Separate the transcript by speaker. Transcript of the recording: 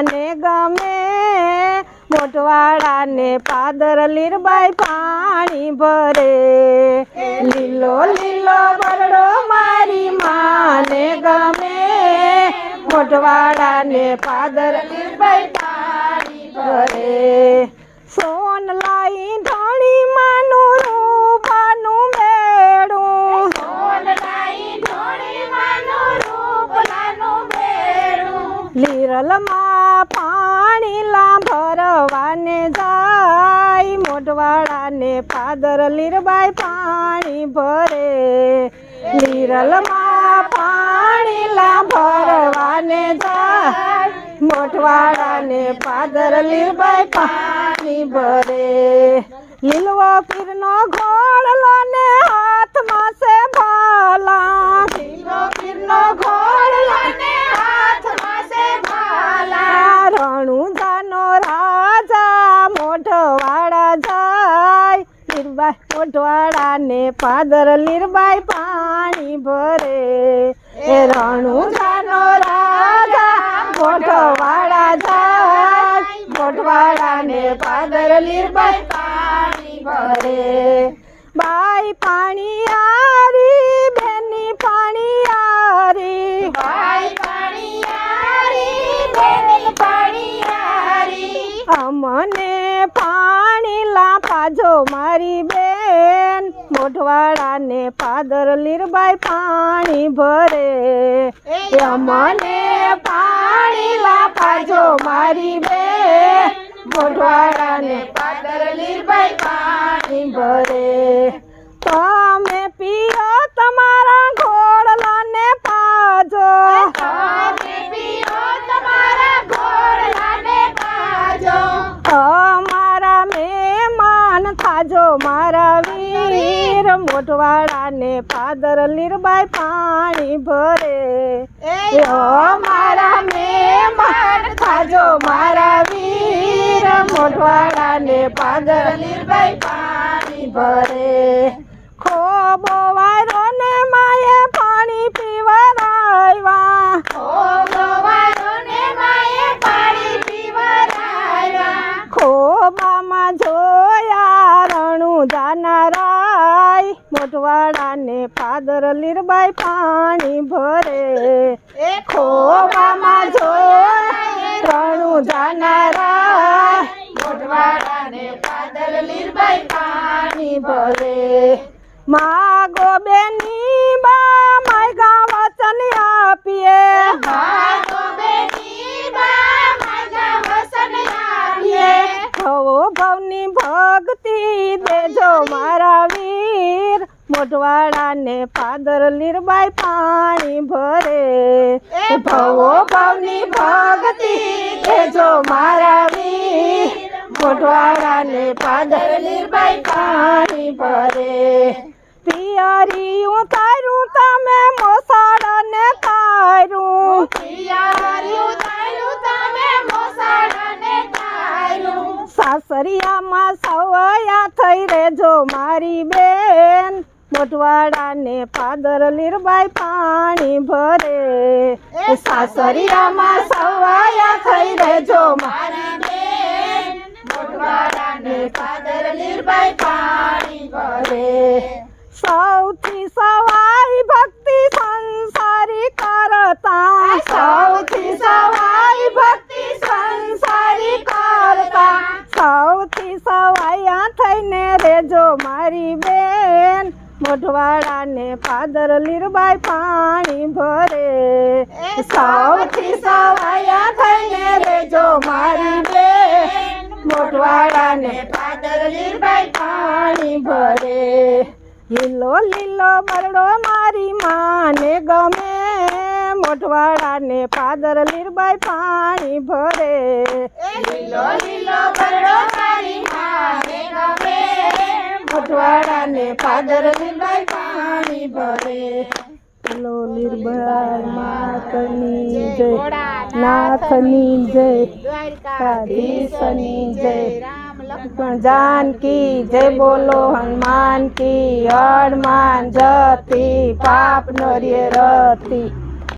Speaker 1: માને ગમે મોટવાડાને પાદર લીરબાઈ પાણી ભરે લીલો લીલો બરડો મારી માને ગમે મોટવાડાને પાદર લીરબાઈ પાણી ભરે સોન લાઈ ધણી માનું રૂપાનું મેળું લીરલમાં પાણી લા ભરવાને જાય. મોટવાડાને પાદર લીરબાઈ પાણી ભરે. લીરલમાં પાણી લા ભરવાને જાય. મોટવાડાને પાદર લીરબાઈ પાણી ભરે. લીલવો પીરનો ઘોડલો ને હાથમાં છે ભાલા. લીરબાઈ મોઢવાડાને પાદર લીરબાઈ પાણી ભરે એ રણુજાનો રાજા મોઢવાડા જાય મોઢવાડાને પાદર લીરબાઈ પાણી ભરે બાઈ પાણી આરી બેની પાણી આરી બાઈ પાણી આરી બેની પાણી આરી અમને પાણી પાજો મારી બેન મોઢવાળાને પાદર લીરબાઈ પાણી ભરે. એ અમને પાણી લા પાજો મારી બેન મોઢવાળાને પાદર લીરબાઈ પાણી ભરે. વીર મોઢવાડાને પાદર લીરબાઈ પાણી ભરે. એ મહેમાન થાજો મારા વીર. મોઢવાડાને પાદર લીરબાઈ પાણી ભરે. ખોબો વાયરો ને માએ પાણી પીવા ખોબો વાયરો ને માએ પાણી પીવરાવ્યા ખોબામાં જોયા રણું જાનારાય ફાદર લીરબાઈ પાણી ભરે. એ ખોબામાં જોયા રણું જાનારાય મોઢવાડાને પાદર લીરબાઈ પાણી ભરે. માગો બેની બા માયગા વચન આપીએ માગો બેની બા માયગા વચન આપીએ ભવો ભવની ભક્તિ દેજો મારા મોઢવાડાને પાદર લીરબાઈ પાણી ભરે. ભવો ભવની ભક્તિ જો મારા વીર પાદર લીરબાઈ પાણી ભરે. પિયરી તારું તમે મોસાળને તારું. પિયરી તારું તમે મોસાળને તારું. સાસરિયામાં સવયા થઈ રેજો મારી બેન. મોઢવાડાને પાદર લીરબાઈ પાણી ભરે સાસરિયામાં સવયા થઈ રેજો મારી બેન મોઢવાડાને પાદર લીરબાઈ પાણી ભરે સૌથી સવાઈ ભક્તિ સંસારી કરતા સૌથી સવાઈ ભક્તિ સંસારી કરતા સૌથી સવાયા થઈને રેજો મારી બેન મોઢવાડાને પાદર લીરબાઈ પાણી ભરે. સાવથી સવાયા થઈને રેજો મારી બેન. મોઢવાડાને પાદર લીરબાઈ પાણી ભરે. લીલો લીલો બરડો મારી માને ગમે. મોઢવાળાને પાદર લીરબાઈ પાણી ભરે. લીલો લીલો બરડો મારી માને ગમે. મોઢવાડાને પાદર લીરબાઈ પાણી ભરે લો લીરબાઈ માતની જય નાથની જય દ્વારકાધીશની જય લક્ષ્મણ જાનકી જય બોલો હનુમાન કી હનુમાન જતી પાપ નો રે રતી